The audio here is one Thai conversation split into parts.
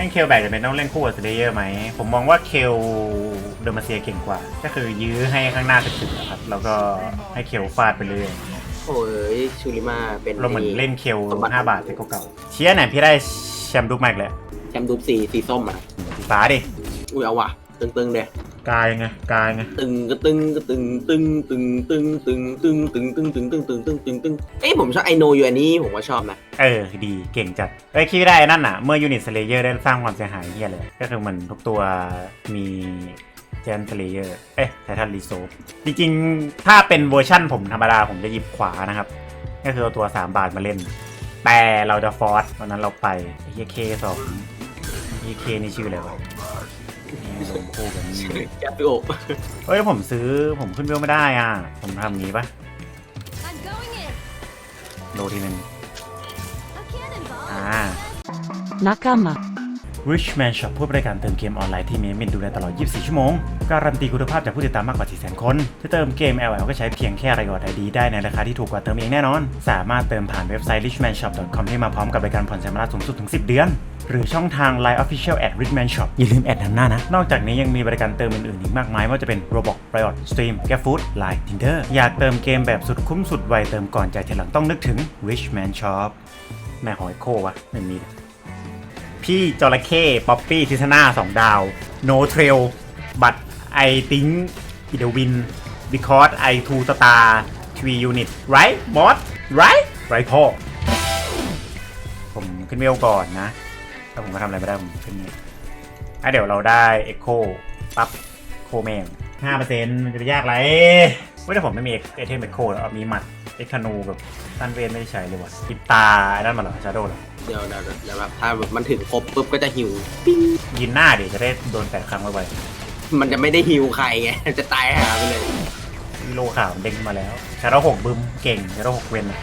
ล่นเคลแบกจะเป็นต้องเล่นคู่กับสเลเยอร์ไหม ผมมองว่าเคลเดอร์มาเซียเก่งกว่า ก็คือยื้อให้ข้างหน้าถึงๆนะครับ แล้วก็ให้เคลฟาดไปเลยโอ้ยชูริมาเป็นเราเหมือนเล่นเคลสมบัติ5บาทที่เก่าๆเชียร์ไหนพี่ได้แชมป์ดุกแม็กเลยแชมป์ดูสีสีส้มอะสีฟ้าดิ อุ้ยเอาว่ะ ตึงตึงๆเด้กายไงกายไงตึงก็ตึงก็ตึงตึงตึงตึงตึงตึงตึงตึงตึงตึงตึงตึงตึงตึงเอ้ยผมชอบไอโนอยู่อันนี้ผมว่าชอบนะเออดีเก่งจัดเอ้ยคิดได้นั่นน่ะเมื่อยูนิตสเลเยอร์ได้สร้างความเสียหายเฮียเลยก็คือเหมันทุกตัวมีเจนสเลเยอร์เอ๊ะไททันรีโซจริงๆ ถ้าเป็นเวอร์ชั่นผมธรรมดาผมจะหยิบขวานะครับ ก็คือเอาตัว 3 บาทมาเล่น แต่เราจะฟอร์สตอนนั้นเราไปเฮียเคสองเฮียเคนี่ชื่ออะไรวะ นี่ลงคู่กันนี่แกปโอเฮ้ยผมซื้อผมขึ้นเวลไม่ได้อะ ผมทำอย่างงี้ปะ I'm going in. โลทีหนึ่ง A cannonball. อ่า Nakama. Richman Shop ผู้บริการเติมเกมออนไลน์ที่มีมินดูแลตลอด 24 ชั่วโมง การันตีคุณภาพจากผู้ติดตามมากกว่า 400,000 คนจะเติมเกม LL ก็ใช้เพียงแค่รายอดไอดีได้ในราคาที่ถูกกว่าเติมเองแน่นอน สามารถเติมผ่านเว็บไซต์ richmanshop.com ที่มาพร้อมกับบริการผ่อนชำระสูงสุดถึง 10 เดือน หรือช่องทาง Line Official at Richman Shop อย่าลืมแอดนำหน้านะ นอกจากนี้ยังมีบริการเติมอื่นๆ อีกมากมายไม่ว่าจะเป็น Roblox Riot Stream g a f o o d Line Tinder อยากเติมเกมแบบสุดคุ้มสุดไวเติมก่อนใจ่ายทีหลังต้องนึกถึง Richman Shop แม่หอยโควะไม่มีพี่จระเข้ป๊อปปี้ทิศนาสองดาว no trail but I think it win because I two star three unit right boss right right พ่อผมขึ้นเวลก่อนนะ ถ้าผมก็ทำอะไรไม่ได้ผมขึ้นเวลอะเดี๋ยวเราได้ Echo ปั๊บโคแมงห้าเปอร์เซ็นต์มันจะไปยากไรเว้ยแต่ผมไม่มีไอเทม Echo แล้วมีหมัดเอ็กคานูกับตันเวนไม่ได้ใช้เลยว่ะปิดตาไอ้นั่นมาเหรอชาโดว์เหรอเดี๋ยวเดี๋ยวเดี๋ยวแบบถ้าแบบมันถึงครบปุ๊บก็จะหิว ยินหน้าเดี๋ยวจะได้โดนแปดครั้งเข้าไปมันจะไม่ได้หิวใครไง จะตายหาไปเลยวิโลข่าวเด้งมาแล้วชาร์ลหกบึมเก่งชาร์ลหกเวนอะ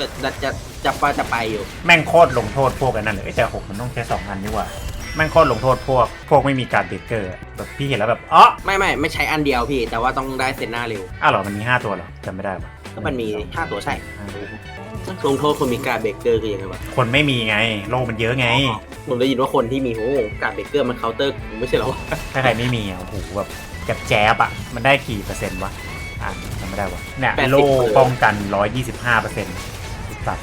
จะจะจะจะไปจะไปอยู่ แม่งโคตรลงโทษพวกกันนั่นเลยเอ้ยแต่หกมันต้องใช้สองอันดีกว่าแม่งโคตรลงโทษพวก พวกไม่มีการเบรกเกอร์อะแบบพี่เห็นแล้วแบบอ๋อไม่ไม่ไม่ใช้อันเดียวพี่ แต่ว่าต้องได้เซนหน้าเร็ว อ้าวเหรอมันมีห้าตัวเหรอจำไม่ได้ปะก็มันมีห้าตัวใช่ห้าตัวลงโทษคนมีการเบรกเกอร์คือยังไงวะคนไม่มีไงโลกมันเยอะไง ผมได้ยินว่าคนที่มีโอ้การเบรกเกอร์มันเคาน์เตอร์ไม่ใช่เหรอวะถ้าใครไม่มีอะโอ้โหแบบแจบแจ๊บๆอะ มันได้กี่เปอร์เซ็นต์วะ อะจำไม่ได้วะเนี่ยโลป้องกัน 125เปอร์เซ็นต์ ตัด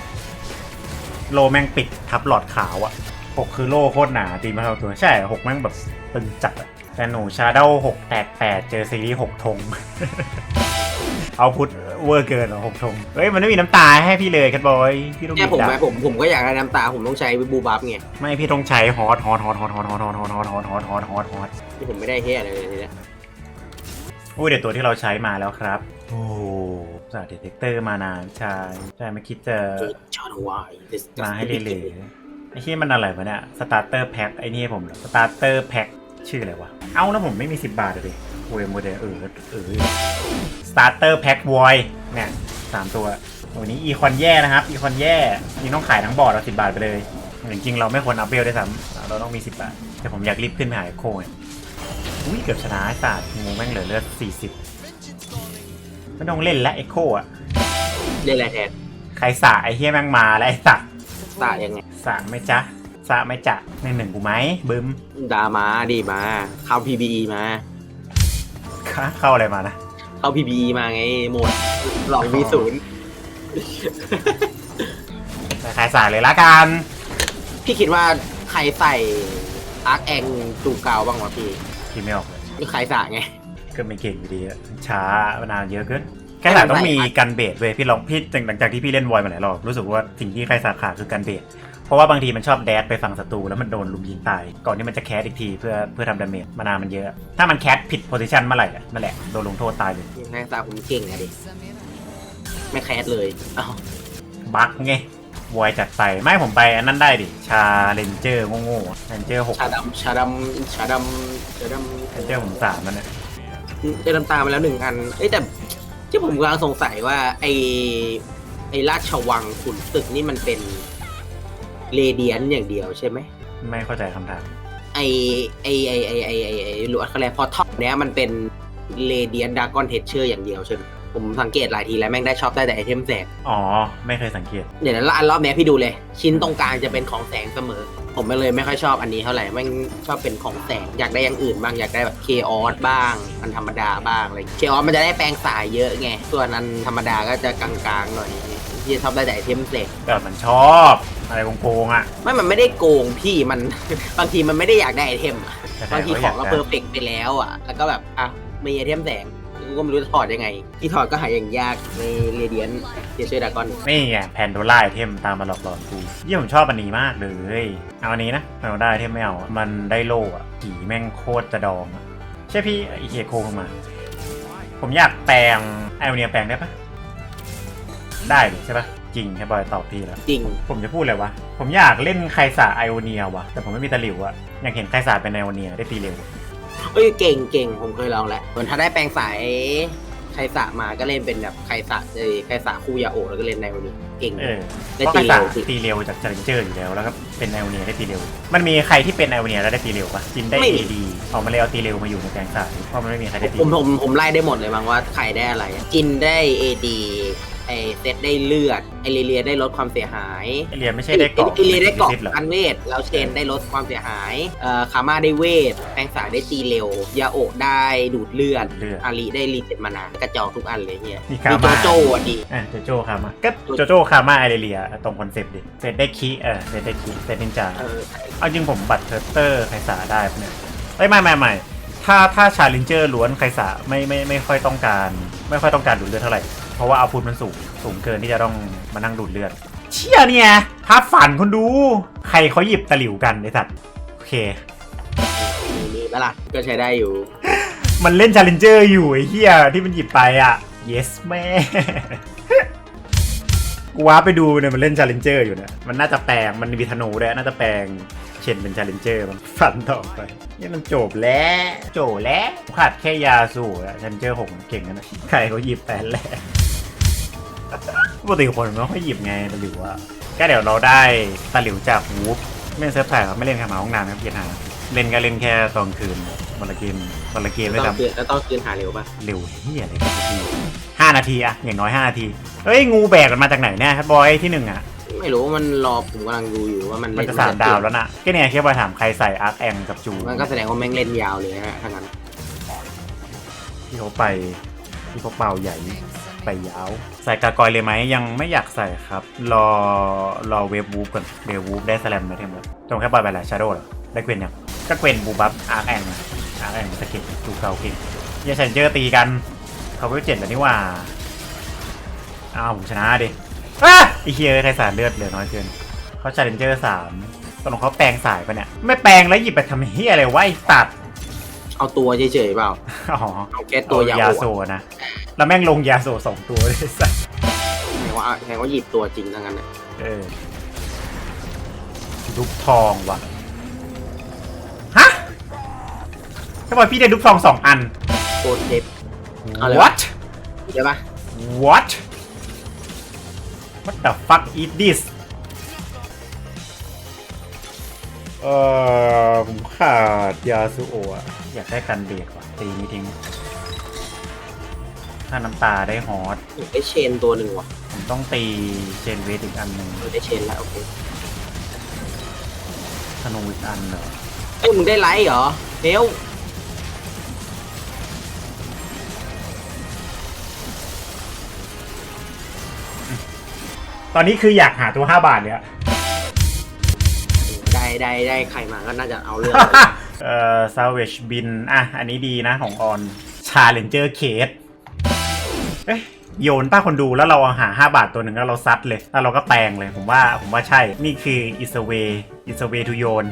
โลแม่งปิดทับหลอดขาวอะหกคือโลโคตรหนาตีมาเท่าตัวใช่หกแม่งแบบตึงจัดอะแต่หนูชาเด้าหกแตกแปดเจอซีรีส์หกธง เอาพุทเวอร์เกินเหรอหกธงเฮ้ยมันไม่มีน้ำตาให้พี่เลยคัทบอยพี่ต้องเนี่ยผมดาไหมผมผมก็อยากได้น้ำตาผมต้องใช้บูบัฟไงไม่พี่ต้องใช้ฮอตฮอตฮอตฮอตฮอตฮอตฮอตฮอตฮอตฮอตฮอตฮอตฮอตฮอตที่ผมไม่ได้เฮียอะไรเลยทีเนี้ยอุ้ยเดี๋ยวตัวที่เราใช้มาแล้วครับ โอ้ สาเดเทคเตอร์มานานใช่ใช่ไม่คิดจะชอนวายมาให้เละๆไอ้ที่มันอะไรวะเนี่ยสตาร์เตอร์แพ็คไอ้นี่ให้ผมสตาร์เตอร์แพ็คชื่ออะไรวะ เอ้าแล้วผมไม่มี 10 บาทเลยดิโอ้ยโมเดลเออเออสตาร์เตอร์แพ็ควอยเนี่ยสามตัวตัวนี้อีคอนแย่นะครับ อีคอนแย่นี่ต้องขายทั้งบอร์ดเราสิบาทไปเลยจริงๆเราไม่ควรอัพเวลได้วยซ้ำเราต้องมี10บาท แต่ผมอยากรีบขึ้นไปหาโค้งอุ้ยเกือบชนะไอ้ศาสตร์งูแม่งเหลือเลือด40 ไม่ต้องเล่นและเอ็โคอะเรียกอะไรแทนใครสาไอ้เฮียแม่งมาแล้วไอ้สัตว์ตายังไงสาไหม่จ๊ะสาไหม่จ๊ะในหนึ่งกูไหมบึมดามาดีมา เข้า PBE มา เข้าเข้าอะไรมานะเข้า PBE มาไงหมดหลอกมีศูนย์แต่ใครสาเลยละกัน พี่คิดว่าใครใส่อาร์คแองตูเกาบ้างวะพี่คิดไม่ออกเลย ใครสะไง ก็ไม่เก่งอยู่ดีอะช้านานเยอะเกินแค่สาต้องมีกันเบสเว้ยพี่ลองพี่หลังจากที่พี่เล่นวอยมาหลายรอบรู้สึกว่าสิ่งที่ใครสาขาดคือกันเบสเพราะว่าบางทีมันชอบแดดไปฝั่งศัตรูแล้วมันโดนลุมยิงตาย ก่อนที่มันจะแคสอีกทีเพื่อเพื่อทำดาเมจมานามันเยอะ ถ้ามันแคสผิดโพซิชันเมื่อไหร่อะนั่นแหละโดนลงโทษตายเลยใครสะผมเก่งอะดิไม่แคสเลยอ้าวบั๊กไงวอยจัดไปไม่ผมไปอันนั้นได้ดิชาเลนเจอร์โง่ๆเรนเจอร์หกชาดำชาดำชาดำชาดำเรนเจอร์ผมสามมันนะ ได้น้ำตามาแล้วหนึ่งอันเอ้ยแต่ที่ผมกำลังสงสัยว่า ไอไอราชวังขุนศึกนี่มันเป็นเรเดียนอย่างเดียวใช่ไหม ไม่เข้าใจคำถาม ไอไอไอไอไอไอไอหลวดเขาเรียพอท็อปเนี้ยมันเป็นเรเดียนดากอนเทเชอร์อย่างเดียวใช่ไหมผมสังเกตหลายทีแล้วแม่งได้ชอบได้แต่ไอเทมแสงอ๋อ ไม่เคยสังเกต เดี๋ยวนะอันรอบเนี้ยพี่ดูเลย ชิ้นตรงกลางจะเป็นของแสงเสมอ ผมไม่เลยไม่ค่อยชอบอันนี้เท่าไหร่แม่งชอบเป็นของแสงอยากได้อย่างอื่นบ้างอยากได้แบบเคออสบ้างอันธรรมดาบ้างอะไรเคออสมันจะได้แปลงสายเยอะไงส่วนอันธรรมดาก็จะกลางๆหน่อยที่ชอบได้แต่ไอเทมเสกแต่มันชอบอะไรโกงๆอะไม่มันไม่ได้โกงพี่มัน บางทีมันไม่ได้อยากได้ไอเทมอะแต่บางทีของก็เรายากเพได้อร์เฟกไปแล้วอะแล้วก็แบบอะมีไอเทมแสง กูก็ไม่รู้จะถอดยังไง ที่ถอดก็หาอย่างยากในเรเดียนเจเชอร์ดากอนนี่ไงแพนโดล่าไอเทมตามมาหลอกหลอนกูเยี่ยผมชอบอันนี้มากเลย เอาอันนี้นะแพนโดล่าไอเทมไม่เอาอะมันได้โล่อะผีแม่งโคตรจะดองอะใช่พี่ไอเฮียโคงมา ผมอยากแปลงไอโอเนียแปลงได้ปะได้ดิใช่ปะจริงแค่บอยตอบพี่แล้ว จริง ผมจะพูดเลยวะ ผมอยากเล่นไคสาไอโอเนียวะแต่ผมไม่มีตะหลิวอะอยากเห็นไคสาเป็นไอโอเนียได้ตีเร็ว เอ้ยเก่งเก่งผมเคยลองแล้วส่วนถ้าได้แปลงสายไคสะมาก็เล่นเป็นแบบไคสะเอ้ยไคสะคู่ยาโอะแล้วก็เล่นในวันนี้เก่ง เออได้เพราะตีไคเร็สาวสิ ตีเร็วจากจาริเจอร์อยู่แล้วแล้วก็เป็นไอโอเนียได้ตีเร็ว มันมีใครที่เป็นไอโอเนียแล้วได้ตีเร็วปะจินได้ไม่เอมีดีเอามาเลยเอาตีเร็วมาอยู่ในแปลงสายเพราะมันไม่มีใครได้ตีผมผมผมไล่ได้หมดเลยบางว่าใครได้อะไรจินได้เอดี ไอเซตได้เลือดไอเรเลียได้ลดความเสียหายไอเรียนไม่ใช่ได้เกาะเอเลียได้เกาะซิดเหรอกันเวทแล้วเชนได้ลดความเสียหายเอ่อคาม่าได้เวทแปลงสายได้ตีเร็วยาโอะได้ดูดเลือดเลือดอาลีได้รีเจ็ตมานากระจอกทุกอันเลยเฮียมีมีคาโจมาโจ้อะดี อะโจโจ้คามาก็โจโจ้คามาไอเรียตรงคอนเซปต์ดิเซตได้คีเออเซตได้คีเซตนินจาเออเอาจริงผมบัตรเทอร์เตอร์ไคสาได้ปะเนี่ยเอ้ยไม่ไม่ไม่ถ้าถ้าชาลินเจอร์ล้วนไคสาไม่ไม่ไม่ค่อยต้องการ ไม่ค่อยต้องการดูดเลือดเท่าไหร่ เพราะว่าเอาพุทมันสูงสูงเกินที่จะต้องมานั่งดูดเลือด เชี่ยเนี่ยภาพฝันคุณดู ใครเขาหยิบตะหลิวกันไอ้สัตว์โอเคมีมีปะล่ะก็ใช้ได้อยู่ มันเล่นชาเลนเจอร์อยู่ไอ้เหี้ยที่มันหยิบไปอะ yes แม่ กูว้าร์ปไปดูเนี่ยมันเล่นชาเลนเจอร์อยู่เนี่ยมันน่าจะแปลงมันมีธนูด้วยน่าจะแปลงเชนเป็นชาเลนเจอร์มันฝันต่อไปนี่มันจบแล้วจบแล้วขาดแค่ยาสูบอะชาเลนเจอร์หกเก่งนะใครเขาหยิบแปลนแรก ปกติคนมันไม่ค่อยหยิบไงตะหลิวอะก็เดี๋ยวเราได้ตะหลิวจากวูฟไม่เล่นเซิร์ฟแพคครับไม่เล่นแค่หมาห้องน้ำครับเกียรหาเล่นก็เล่นแค่ตอนคืนวันละเกมวันละเกมไม่ต้องทำคืนแล้วต้องคืนหาเร็วปะเร็วเฮียอะไรกันทีห้านาทีอะอย่างน้อยห้านาทีเฮ้ยงูแบกมันมาจากไหนเนี่ยครับบอยที่หนึ่งอะไม่รู้มันรอผมกำลังดูอยู่ว่ามันมันเล่จะสามดาวแล้วนะก็เนี่ยแค่บอยถามใครใส่อาร์คแองกับจูมันก็แสดงว่าแม่งเล่นยาวเลยฮะถ้างั้นที่เขาไปที่เขาเป่าใหญ่ ไปยาว ใส่กากอยเลยไหมยังไม่อยากใส่ครับ รอรอเวฟวูฟก่อนเวฟวูฟได้สแลมไมาเทมแล้วตรงแค่บอยไปแหละชาโดว์เหรอได้เกวนยังก็เกวนบูบัฟอาร์แองอาร์แองสก็ตจูเก่าเก่งเยาชันเจอร์ตีกันเขาเวฟเจ็ดแล้วนี่ว่าอ้าวผมชนะดิอะไอ้เฮียใครสารเลือดเหลือน้อยเกินเขาชาเลนเจอร์สามตกลงเขาแปลงสายปะเนี่ย ไม่แปลงแล้วหยิบไปทำเฮียอะไรวะไอ้ตัด เอาตัวเฉยๆเปล่า อ๋อเอาแค่ตัวยาเอยาโอะโซนะ แล้วแม่งลงยาโซสองตัวเลยสัสแสดงว่าแสดงว่าหยิบตัวจริงทั้งนั้นนะเออลูกทองว่ะ ฮะทำไมพี่ได้ลูกทองสองอัน โคตรเทปเอาเลยวะ what ใช่ปะ what what the fuck is this เออผมขาดยาสุโอะ อยากได้กันเบรกว่ะตีนี้ทิ้งถ้าน้ำตาได้ฮอตอยากได้เชนตัวหนึ่งว่ะผมต้องตีเชนเวทอีกอันหนึ่งเออได้เชนแล้วโอเคธนูอีกอันเหรอเอ้ยมึงได้ไลท์เหรอเฮลตอนนี้คืออยากหาตัว 5 บาทเลยอะ ได้ได้ได้ใครมาก็น่าจะเอาเรื่อง เอ่อ Savage Bin อะ อันนี้ดีนะของออน Challenger Case เอ๊ะโยนป้าคนดูแล้วเราหา 5 บาทตัวหนึ่งแล้วเราซัดเลย แล้วเราก็แปลงเลย ผมว่าผมว่าใช่ นี่คือ is a way is a way to โยน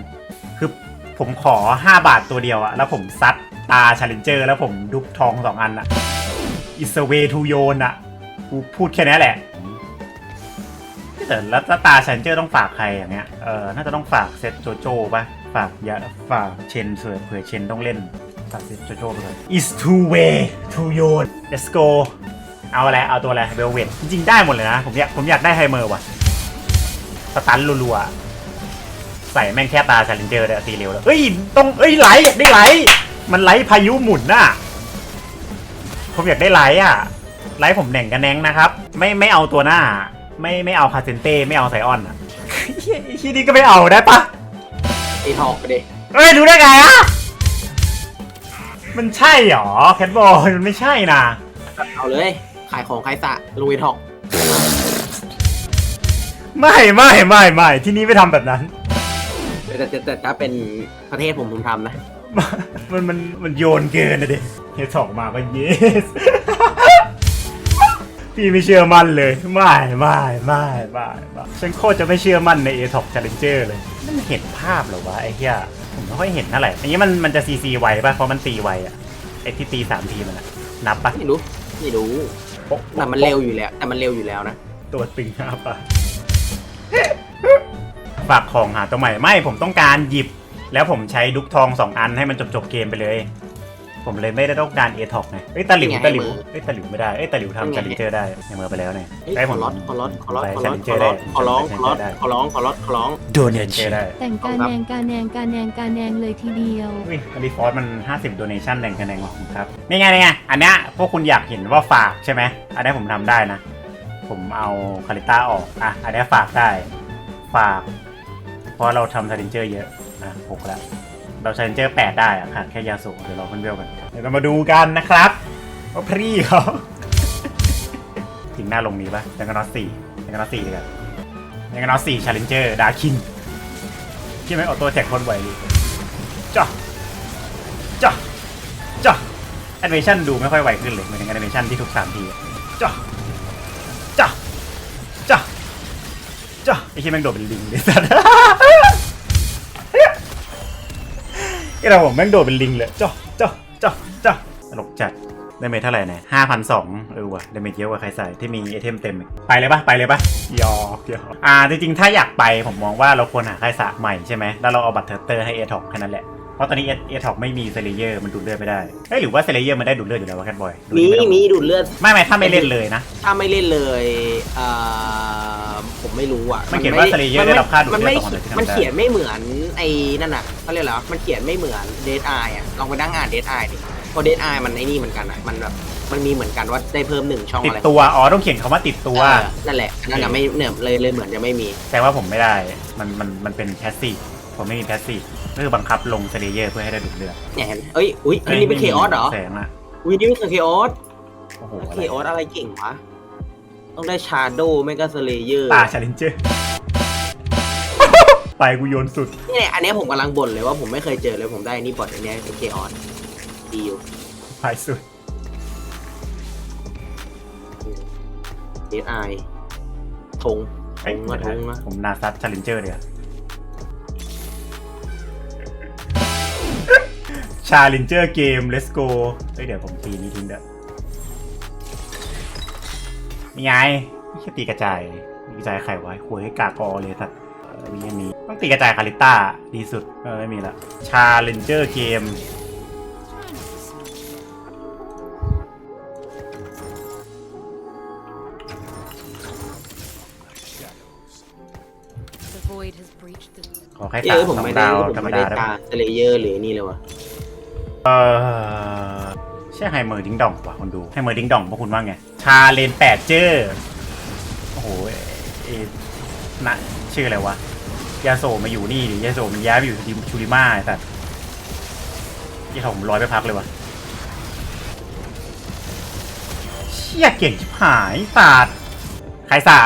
คือผมขอ 5 บาทตัวเดียวอะแล้วผมซัดตา Challenger แล้วผมดุบทองสองอันอะ is a way to โยนอะกูพูดแค่นี้แหละแต่แล้วถ้าตาชันเจอร์ต้องฝากใครอย่างเงี้ย เออ น่าจะต้องฝากเซตโจโจ้ป่ะ ฝากยาฝากเชนเผื่อเผื่อเชนต้องเล่นฝากเซตโจโจ้ไปเลย is two way to โยน let's go เอาอะไร เอาตัวอะไรเบลเวตจริงๆ ได้หมดเลยนะ ผมอยากผมอยากได้ไฮเมอร์ว่ะสตันรัวๆ ใส่แม่งแค่ตาชันเจอร์ได้ตีเร็วแล้วเอ้ยต้องเอ้ยไหลอยากได้ไหล มันไหลพายุหมุนน่ะ ผมอยากได้ไหลอะไลฟ์ผมแหน่งกันแนงนะครับ ไม่ไม่เอาตัวหน้า ไม่ไม่เอาคาเซนเต้ไม่เอาไซออนอะที่นี่ก็ไม่เอาได้ปะ ไอ้ทอกไปดิเฮ้ยรู้ได้ไงอะมันใช่หรอแคทบอยมันไม่ใช่นะเอาเลย ขายของขายสระลุยทอกไม่ไม่ไม่ไม่ที่นี่ไม่ทำแบบนั้นแต่แต่แต่แต่ถ้าเป็นประเทศผมผมทำนะ มันมันมันโยนเกินนะดิเฮดสองมาก็เยส พี่ไม่เชื่อมั่นเลย ไม่ไม่ไม่ไม่ไม่ฉันโคตรจะไม่เชื่อมั่นใน a t o p Challenger เลย มันเห็นภาพเหรอวะไอ้เหี้ยผมไม่ค่อยเห็นเท่าไหร่อันนี้มันมันจะ CC ไวป่ะเพราะมันตีไวอะไอ้ที่ตีสามทีมันอะนับปะไม่รู้ไม่รู้โป๊ะแต่มันเร็วอยู่แล้ว แต่มันเร็วอยู่แล้วนะ ตัวตึงนับปะ ฝากของหาตัวใหม่ไม่ผมต้องการหยิบ แล้วผมใช้ดุกทองสองอันให้มันจบจบๆเกมไปเลย ผมเลยไม่ได้ต้องการเอท็อกไงเอ้ยตาหลิวตาหลิวเอ้ยตาหลิวไม่ได้เอ้ยตาหลิวทำชาเลนเจอร์ได้ยังเมื่อไปแล้วเนี่ยเฮ้ยได้ขผอมร้องขอร้องขอร้องไปขอชาร้องเลนเจขออร์ร้ได้องขอร้องขอร้องขอร้องขอร้องขอร้องโดเนเจอร์ได้แต่งการแนงการแนงการแนงการแนงเลยทีเดียวอุ้ยอลิฟอร์สมัน 50 โดเนชั่นแรงคะแนนของผมครับนี่ไงนี่ไงอันเนี้ยพวกคุณอยากเห็นว่าฝากใช่ไหมอันนี้ผมทำได้นะ ผมเอาคาริต้าออกอะอันนี้ฝากได้ฝาก เพราะเราทำชาเลนเจอร์เยอะอะหกแล้ว เราชาเนเจอร์แปดได้อะขาดแค่ยาสูบเดี๋ยวเราขึ้นเวลกันเดี๋ยวเรามาดูกันนะครับว่าพรี่เขาถึงหน้าลงนี้ปะยังกันน็อตสี่ยังกันน็อตสี่เลยกันยังกันน็อตสี่ชาเลนเจอร์ดาคินที่ไม่ออโต้แท็กคนไหวเลยจ้ะจ้ะจ้ะแอนิเมชันดูไม่ค่อยไหวขึ้นเลยเหมือนแอนิเมชันที่ทุกสามทีจ้ะจ้ะจ้ะจ้ะไอ้ที่แม่งโดดเป็นลิงเลยสัตว์ เราผมแม่งโดดเป็นลิงเลยจ้ะจ้ะจ้ะจ้ะตลกจัดดาเมจเท่าไหร่เนี่ยห้าพันสองเออว่ะดาเมจเยอะกว่าใครใส่ที่มีไอเทมเต็มอีกไปเลยปะไปเลยปะหยอกหยอกอ่า จริงๆ ถ้าอยากไปผมมองว่าเราควรหาค่ายสระใหม่ใช่ไหมแล้วเราเอาบัตรเทอร์เตอร์ให้เอท็อกแค่นั้นแหละ เพราะตอนนี้เอท็อกไม่มีเซเลเยอร์มันดูดเลือดไม่ได้เอ้ยหรือว่าเซเลเยอร์มันได้ดูดเลือดอยู่แล้ววะแคทบอยมี มีดูดเลือด ไม่ไม่ถ้าไม่เล่นเลยนะ ถ้าไม่เล่นเลยเอ่อผมไม่รู้อะ มันเขียนว่า Slayer ได้รับค่าดูดมันเลือดไม่ต่อคนเดียวที่ทำได้มันเขียนไม่เหมือนไอ้นั่นน่ะ เขาเรียกอะไรวะมันเขียนไม่เหมือนเดทไออะลองไปนั่งอ่านเดทไอดิเพราะเดทไอมันไอ้นี่เหมือนกันอะมันแบบมันมีเหมือนกันว่าได้เพิ่มหนึ่งช่องติดอะไรตัว อ๋อ ต้องเขียนคำว่าติดตัว เออนั่นแหละอันนั่นน่ะไม่เนี่ยเลยเลยเหมือนจะไม่มี แต่ว่าผมไม่ได้ มันมันมันเป็นแพสซีฟผมไม่มีแพสซีฟก็คือบังคับลงเซเลเยอร์เพื่อให้ได้ดูดเลือดเนี่ยเห็นเอ้ย อุ้ยอันนี้เป็นเคออสเหรอแสงอะอุ้ยนี่เป็นเคออสโอ้โหเคออสอะไรเก่งวะ ต้องได้ชาโดไม่ก็สเลเยอร์ ตาชาเลนเจอร์ ไปกูโยนสุด นี่แหละอันเนี้ยผมกำลังบ่นเลยว่าผมไม่เคยเจอเลยผมได้อันนี่บอดอันเนี้ยเป็นเคออสดีอยู่ไปสุดเดทไอธงธงนะธงนะผมนาซัตชาเลนเจอร์เลยอะชาเลนเจอร์เกม let's go เฮ้ยเดี๋ยวผมตีนี้ทิ้งเด้อมีไงไม่ใช่ตีกระจายตีกระจายไข่ไว้คุยให้กากอเลยสัตว์เออมีอันนี้ ต้องตีกระจายคาริต้าดีสุดเออไม่มีละชาเลนเจอร์เกม The void has breached the ขอแค่เอสามอผมสองไม่ได้ดาวผมธรรมไม่ดาได้ได้ตาปะสเลเยอร์หรือนี่เลยวะเออใช่ไฮเมอร์ดิงดองว่ะคนดูไฮเมอร์ดิงดองพวกคุณว่าไง ชาเลนแปดเจอร์โอ้โหเอนะชื่ออะไรวะ ยาโซมาอยู่นี่ดิยาโซมันย้ายไปอยู่ทีมชูริมาไอ้สัตว์ยี่ผมลอยไปพักเลยวะเชี่ยเก่งชิบหายศาสตร์ใครสา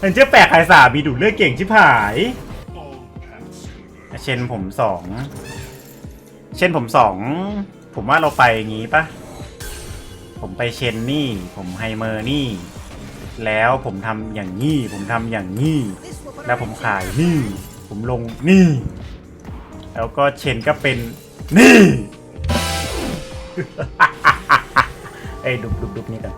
มันเจ้าแปลกใครสามีดูดเลือดเก่งชิบหายเช่นผมสองเช่นผมสองผมว่าเราไปอย่างงี้ปะผมไปเชนนี่ ผมไฮเมอร์นี่ แล้วผมทำอย่างนี้ ผมทำอย่างนี้ แล้วผมขายนี่ ผมลงนี่ แล้วก็เชนก็เป็นนี่เอ้ดุบดุบดุบนี่กัน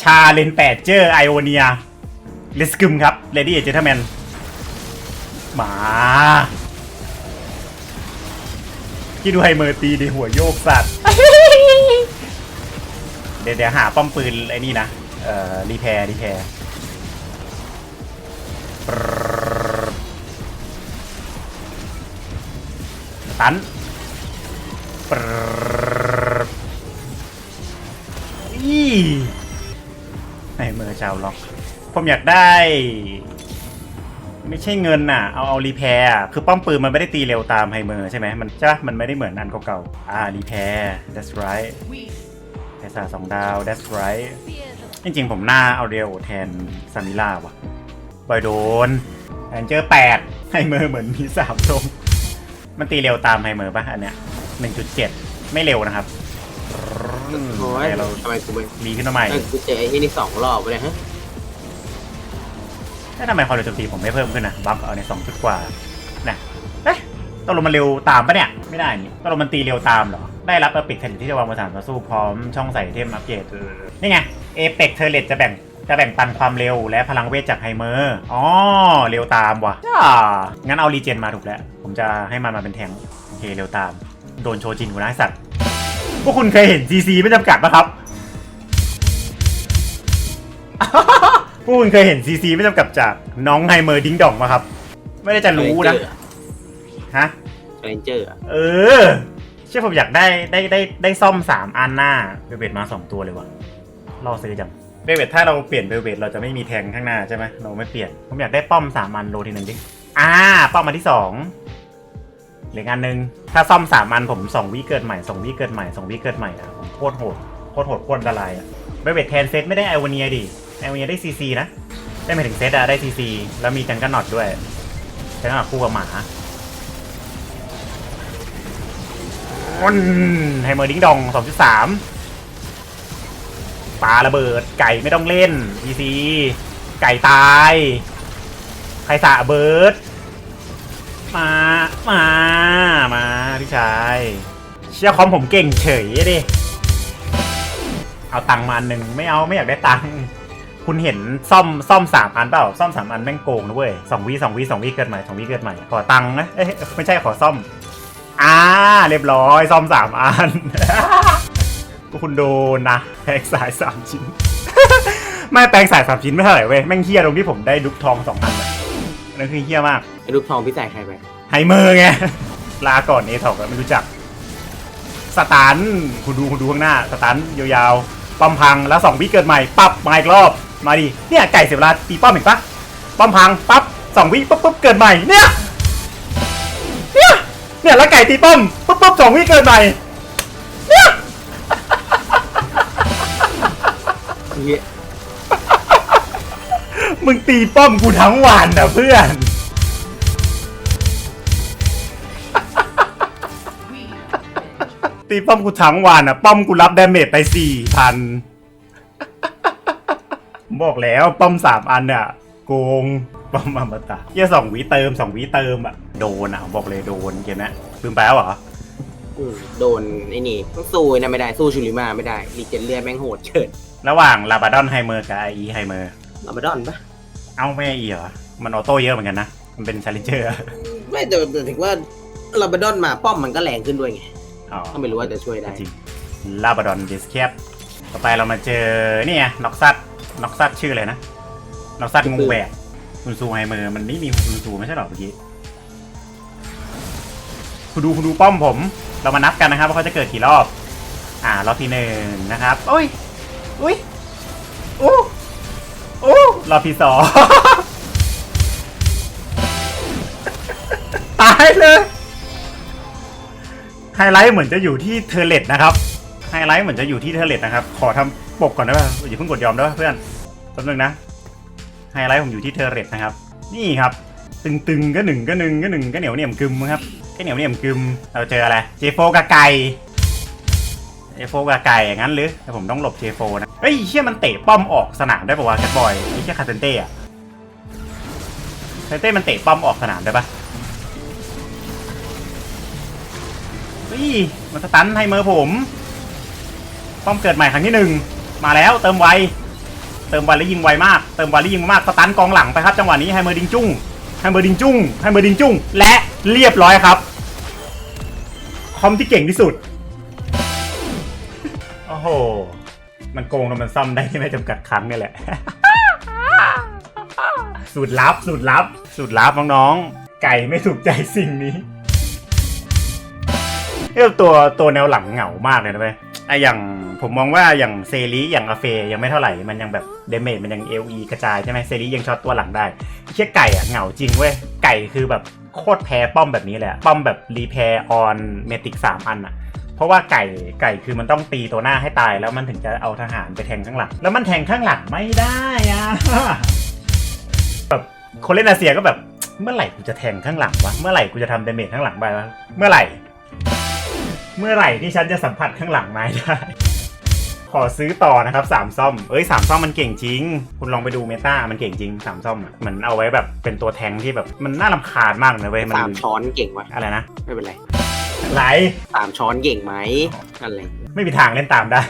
ชาเลนแปดเจอไอโอเนียเลสกึมครับเลดี้เอเจนทแมนมาคิดดูไฮเมอร์ตีในหัวโยกสัตว์ ดี๋ยวเดี๋ยวหาป้อมปืนไอ้นี่นะ เอ่อรีแพร์รีแพร์ตันปรรอีอชาวล็อก ผมอยากได้ ไม่ใช่เงินน่ะ เอาเอารีแพร์คือป้อมปืนมันไม่ได้ตีเร็วตามไฮเมอร์ใช่ไหมมันใช่ปะมันไม่ได้เหมือนอันเก่าๆอ่ารีแพร์ that's right แพซ่าสองดาว that's right Fear the จริงๆ ผมหน้าเอาเดียวแทนซามิล่าว่ะบอยโดนแอนเจอแปดไฮเมอร์เหมือนมีสามตรงมันตีเร็วตามไฮเมอร์ป่ะอันเนี้ยหนึ่งจุดเจ็ดไม่เร็วนะครับโอ้ยแต่เราทำไมกูไปรีขึ้นมาใหม่เอ้ยกูเจอไอ้ที่นี่สองรอบไปเลยฮะแล้วทำไมความเร็วโจมตีผมไม่เพิ่มขึ้นนะบัฟเอาในสองจุดกว่านะเอ๊ะตกลงมันเร็วตามปะเนี่ย ไม่ได้นี่ตกลงมันตีเร็วตามเหรอ ได้รับเอปิกเทนที่จะวางบนสนามต่อสู้พร้อมช่องใส่เทมอัปเกรดเออนี่ไงเอเปกเทอร์เลตจะแบ่งจะแบ่งปันความเร็วและพลังเวทจากไฮเมอร์ อ๋อ เร็วตามว่ะจ้างั้นเอารีเจนมาถูกแล้ว ผมจะให้มันมาเป็นแทง โอเค เร็วตาม โดนโชจินกูนะไอ้สัตว์ พวกคุณเคยเห็น CC ไม่จำกัดปะครับ พวกคุณเคยเห็น CC ไม่จำกัดจากน้องไฮเมอร์ดิ้งดองปะครับ ไม่ได้จะรู้นะ ฮะเรนเจอร์ เออ เชื่อผมอยากได้ได้ได้ได้ซ่อมสามอันหน้าเบลเบตมาสองตัวเลยวะรอซื้อจังเบลเบตถ้าเราเปลี่ยนเบลเบตเราจะไม่มีแทงข้างหน้าใช่ไหมเราไม่เปลี่ยนผมอยากได้ป้อมสามอันโลทีหนึ่งดิอ่าป้อมอันที่สองเหลืออกอันหนึ่งถ้าซ่อมสามอันผมสองวิเกิดใหม่สองวิเกิดใหม่สองวิเกิดใหม่อะผมโคตรโหดโคตรโหดโคตรอันตรายอะเบลเบตแทนเซตไม่ได้ไอวาเนียดิไอวาเนียได้ซีซีนะได้หมายถึงเซตอะได้ซีซีแล้วมีจังกันน็อตด้วยจังกันน็อตคู่กับหมา วันไฮเมอร์ดิ้งดอง2.3ปาระเบิดไก่ไม่ต้องเล่น EC ไก่ตายใครสาเบิร์ดมา มา มาพี่ชายเชื่อคอมผมเก่งเฉยดิเอาตังมาหนึ่งไม่เอาไม่อยากได้ตังคุณเห็นซ่อมซ่อมสามอันเปล่าซ่อมสามอันแม่งโกงนะเว้ยสองวิสองวิสองวิเกิดใหม่สองวิเกิดใหม่ขอตังนะเอ้ยไม่ใช่ขอซ่อม อ่าเรียบร้อยซ่อมสามอันพวกคุณโดนนะแปลงสายสามชิ้น ไม่แปลงสายสามชิ้นไม่เท่าไหร่เว้ยแม่งเฮี้ยตรงที่ผมได้ดุกทองสองอันอะนั่นคือเฮี้ยมากไอ้รูปทองพี่ใส่ใครไปไฮเมอร์ไง ลาก่อนเอทอกไม่รู้จัก สตันคุณดูคุณดูข้างหน้า สตันยาวๆป้อมพังแล้วสองวิเกิดใหม่ปั๊บมาอีกรอบมาดิเนี่ยไก่เสียเวลาตีป้อมเห็นปะป้อมพังปั๊บสองวิปุ๊บปุ๊บเกิดใหม่เนี่ยเนี่ย เนี่ยแล้วไก่ตีป้อมปุ๊บปุ๊บสองวิเกินี่ยเหี้ยมึงตีป้อมกูทั้งวันนะเพื่อน ตีป้อมกูทั้งวันอะ ป้อมกูรับดาเมจไปสี่พันบอกแล้วป้อมสามอันอะ โกงป้อมอมตะเยี่ยสองวิเติมสองวิเติมอะโดนอะบอกเลยโดนเกมนะลืมไปแล้วเหรออืมโดนไอ้นี่ต้องสู้ไอ้นะไม่ได้สู้ชูริมาไม่ได้รีเจนเลือดแม่งโหดเฉิดระหว่างลาบาดอนไฮเมอร์กับไอไฮเมอร์ลาบาดอนปะเอ้าไม่ไอเหรอมันออโต้เยอะเหมือนกันนะมันเป็นชาเลนเจอร์ไม่แต่แต่ถึงว่าลาบาดอนมาป้อมมันก็แรงขึ้นด้วยไงอ๋อ ก็ไม่รู้ว่าจะช่วยได้จริงลาบาดอนดิสแคปต่อไปเรามาเจอนี่ไงน็อกซัดน็อกซัดชื่ออะไรนะ น็อกซัดงูแหวกคุณซูไฮเมอร์มันไม่มีคุณซูไม่ใช่หรอเมื่อกี้คุณดูคุณดูป้อมผม เรามานับกันนะครับว่าเขาจะเกิดกี่รอบ อ่ารอบที่หนึ่งนะครับโอ้ยอุ้ยอู้อู้รอบที่สองตายเลยไฮไลท์เหมือนจะอยู่ที่เทเลตนะครับไฮไลท์เหมือนจะอยู่ที่เทเลตนะครับ ขอทำปกก่อนได้ป่ะอย่าเพิ่งกดยอมได้ป่ะเพื่อนแป๊บนึงนะ ไฮไลท์ผมอยู่ที่เทอร์เลตนะครับ นี่ครับตึงๆก็หนึ่งก็หนึ่งก็หนึ่งก็เหนียวเหนี่ยมกึมครับก็เหนียวเหนี่ยมกึมเราเจออะไรเจโฟกับไก่เจโฟกับไก่อย่างนั้นหรือแต่ผมต้องหลบเจโฟนะเฮ้ยเชี่ยมันเตะป้อมออกสนามได้ป่าวะแคทบอยไอ้เชี่ยคาเซนเต้อะคาเซนเต้มันเตะป้อมออกสนามได้ปะเฮ้ยมันสตันให้เมอร์ผม ป้อมเกิดใหม่ครั้งที่หนึ่งมาแล้วเติมไว เติมไวแล้วยิงไวมาก เติมไวแล้วยิงมากสตันกองหลังไปครับจังหวะนี้ให้เมอร์ดิงจุ้งให้เมอร์ดิงจุ้งให้เมอร์ดิงจุ้งและเรียบร้อยครับ คอมที่เก่งที่สุด โอ้โห มันโกงแล้วมันซ่อมได้ที่ไม่จำกัดครั้งนี่แหละ สูตรลับ สูตรลับ สูตรลับน้องๆ ไก่ไม่ถูกใจสิ่งนี้เอ้ตัวตัวแนวหลังเหงามากเลยนะเว้ย อะอย่างผมมองว่าอย่างเซรีอย่างอาเฟยังไม่เท่าไหร่มันยังแบบเดเมจมันยังเอลีกระจายใช่ไหมเซรียังช็อตตัวหลังได้เชี่ยไก่อะเหงาจริงเว้ยไก่คือแบบโคตรแพ้ป้อมแบบนี้เลยอะป้อมแบบรีแพร์ออนเมติกสามอันอะเพราะว่าไก่ไก่คือมันต้องตีตัวหน้าให้ตายแล้วมันถึงจะเอาทหารไปแทงข้างหลัง แล้วมันแทงข้างหลังไม่ได้อะแบบคนเล่นอาเซียก็แบบเมื่อไหร่กูจะแทงข้างหลังวะเมื่อไหร่กูจะทำเดเมจข้างหลังไปวะเมื่อไหร่ เมื่อไหร่ที่ฉันจะสัมผัสข้างหลังนายได้ ขอซื้อต่อนะครับสามซ่อม เอ้ยสามซ่อมมันเก่งจริง คุณลองไปดูเมตามันเก่งจริงสามซ่อมอะเหมือนเอาไว้แบบเป็นตัวแทงที่แบบมันน่ารำคาญมากเลยเว้ย มันสามช้อนเก่งวะอะไรนะ ไม่เป็นไรไหลสามช้อนเก่งไหมอะไรไม่มีทางเล่นตามได้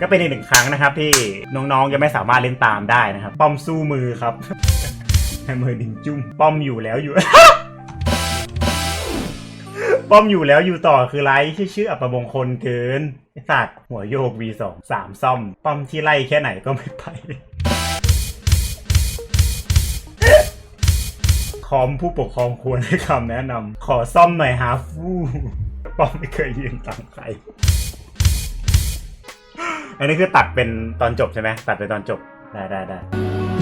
ก็เป็นอีกหนึ่งครั้งนะครับที่น้องๆยังไม่สามารถเล่นตามได้นะครับ ป้อมสู้มือครับให้มือดิงจุ้มป้อมอยู่แล้วอยู่ ป้อมอยู่แล้วอยู่ต่อคือไรชื่อชื่ออัปมงคลเกินไอ้สัตว์หัวโยก V2 สามซ่อม ป้อมที่ไล่แค่ไหนก็ไม่ไป คอมผู้ปกครองควรให้คำแนะนำขอซ่อมหน่อยฮาฟู่ป้อมไม่เคยยืนตามใครอันนี้คือตัดเป็นตอนจบใช่ไหมตัดเป็นตอนจบได้ได้ได้